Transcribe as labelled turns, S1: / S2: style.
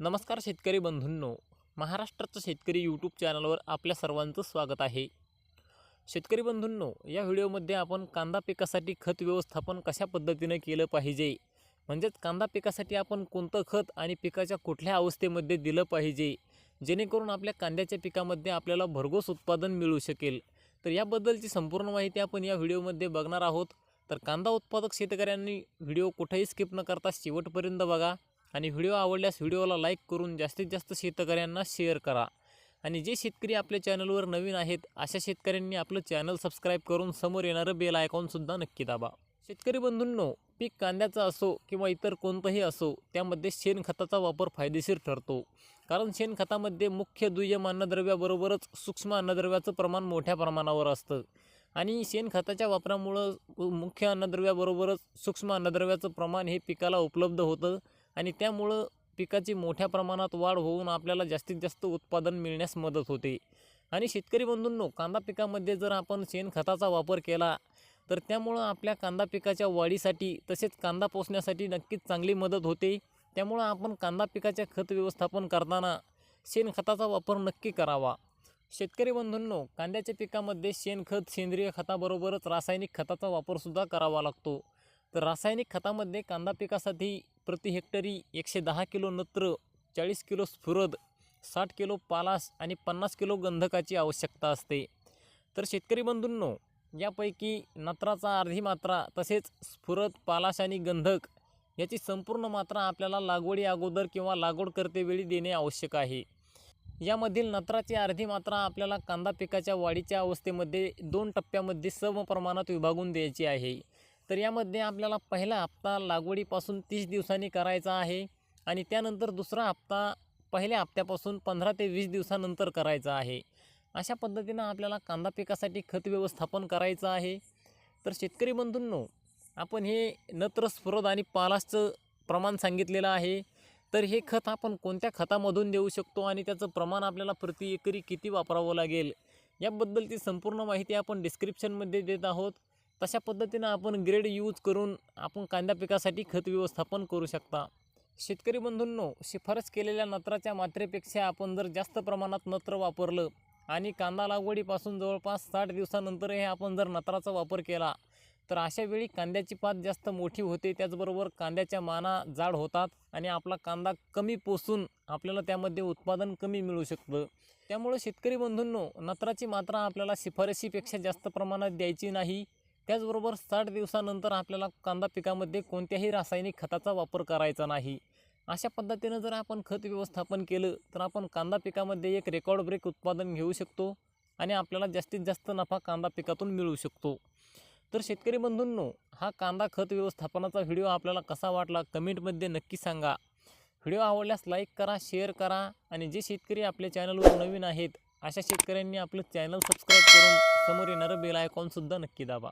S1: नमस्कार शेतकरी बंधूंनो. महाराष्ट्राचं शेतकरी यूट्यूब चॅनलवर आपल्या सर्वांचं स्वागत आहे. शेतकरी बंधूंनो या व्हिडिओमध्ये आपण कांदा पिकासाठी खत व्यवस्थापन कशा पद्धतीनं केलं पाहिजे? म्हणजेच कांदा पिकासाठी आपण कोणतं खत आणि पिकाच्या कुठल्या अवस्थेमध्ये दिलं पाहिजे? जेणेकरून आपल्या कांद्याच्या पिकामध्ये आपल्याला भरघोस उत्पादन मिळू शकेल. तर याबद्दलची संपूर्ण माहिती आपण या व्हिडिओमध्ये बघणार आहोत. तर कांदा उत्पादक शेतकऱ्यांनी व्हिडिओ कुठेही स्किप न करता शेवटपर्यंत बघा. आणि व्हिडिओ आवडल्यास व्हिडिओला लाईक करून जास्तीत जास्त शेतकऱ्यांना शेअर करा. आणि जे शेतकरी आपल्या चॅनलवर नवीन आहेत अशा शेतकऱ्यांनी आपलं चॅनल सबस्क्राईब करून समोर येणारं बेल आयकॉनसुद्धा नक्की दाबा. शेतकरी बंधूंनो पीक कांद्याचं असो किंवा इतर कोणतंही असो त्यामध्ये शेणखताचा वापर फायदेशीर ठरतो. कारण शेणखतामध्ये मुख्य दुय्यम अन्नद्रव्याबरोबरच सूक्ष्म अन्नद्रव्याचं प्रमाण मोठ्या प्रमाणावर असतं. आणि शेणखताच्या वापरामुळं मुख्य अन्नद्रव्याबरोबरच सूक्ष्म अन्नद्रव्याचं प्रमाण हे पिकाला उपलब्ध होतं. आणि त्यामुळं पिकाची मोठ्या प्रमाणात वाढ होऊन आपल्याला जास्तीत जास्त उत्पादन मिळण्यास मदत होते. आणि शेतकरी बंधूंनो कांदा पिकामध्ये जर आपण शेणखताचा वापर केला तर त्यामुळं आपल्या कांदा पिकाच्या वाढीसाठी तसेच कांदा पोसण्यासाठी नक्कीच चांगली मदत होते. त्यामुळं आपण कांदा पिकाच्या खत व्यवस्थापन करताना शेणखताचा वापर नक्की करावा. शेतकरी बंधूंनो कांद्याच्या पिकामध्ये शेणखत सेंद्रिय खताबरोबरच रासायनिक खताचा वापरसुद्धा करावा लागतो. तर रासायनिक खतामध्ये कांदा पिकासाठी प्रति हेक्टरी एकशे दहा किलो नत्र चाळीस किलो स्फुरद साठ किलो पालास आणि पन्नास किलो गंधकाची आवश्यकता असते. तर शेतकरी बंधूंनो यापैकी नत्राचा अर्धी मात्रा तसेच स्फुरद पालाश आणि गंधक याची संपूर्ण मात्रा आपल्याला लागवडी अगोदर किंवा लागवड करतेवेळी देणे आवश्यक आहे. यामधील नत्राची अर्धी मात्रा आपल्याला कांदा पिकाच्या वाढीच्या अवस्थेमध्ये दोन टप्प्यामध्ये सम प्रमाणात विभागून द्यायची आहे. तर यामध्ये आपल्याला पहिला हप्ता लागवडीपासून तीस दिवसांनी करायचा आहे आणि त्यानंतर दुसरा हप्ता पहिल्या हप्त्यापासून पंधरा ते वीस दिवसानंतर करायचा आहे. अशा पद्धतीनं आपल्याला कांदा पिकासाठी खत व्यवस्थापन करायचं आहे. तर शेतकरी बंधूंनो आपण हे नत्र स्फुरद आणि पालासचं प्रमाण सांगितलेलं आहे. तर हे खत आपण कोणत्या खतामधून देऊ शकतो आणि त्याचं प्रमाण आपल्याला प्रति एकरी किती वापरावं लागेल? याबद्दलची संपूर्ण माहिती आपण डिस्क्रिप्शनमध्ये देत आहोत. तशा पद्धतीनं आपण ग्रेड यूज करून आपण कांदा पिकासाठी खत व्यवस्थापन करू शकता. शेतकरी बंधूंनो शिफारस केलेल्या नत्राच्या मात्रेपेक्षा आपण जर जास्त प्रमाणात नत्र वापरलं आणि कांदा लागवडीपासून जवळपास साठ दिवसानंतरही आपण जर नत्राचा वापर केला तर अशा वेळी कांद्याची पात जास्त मोठी होते. त्याचबरोबर कांद्याच्या माना जाड होतात आणि आपला कांदा कमी पोसून आपल्याला त्यामध्ये उत्पादन कमी मिळू शकतं. त्यामुळे शेतकरी बंधूंनो नत्राची मात्रा आपल्याला शिफारशीपेक्षा जास्त प्रमाणात द्यायची नाही. त्याचबरोबर साठ दिवसानंतर आपल्याला कांदा पिकामध्ये कोणत्याही रासायनिक खताचा वापर करायचा नाही. अशा पद्धतीनं जर आपण खत व्यवस्थापन केलं तर आपण कांदा पिकामध्ये एक रेकॉर्ड ब्रेक उत्पादन घेऊ शकतो आणि आपल्याला जास्तीत जास्त नफा कांदा पिकातून मिळू शकतो. तर शेतकरी बंधूंनो हा कांदा खत व्यवस्थापनाचा व्हिडिओ आपल्याला कसा वाटला कमेंटमध्ये नक्की सांगा. व्हिडिओ आवडल्यास लाईक करा शेअर करा आणि जे शेतकरी आपल्या चॅनलवर नवीन आहेत अशा शेतकऱ्यांनी आपलं चॅनल सबस्क्राईब करून समोर येणारं बेल आयकॉनसुद्धा नक्की दाबा.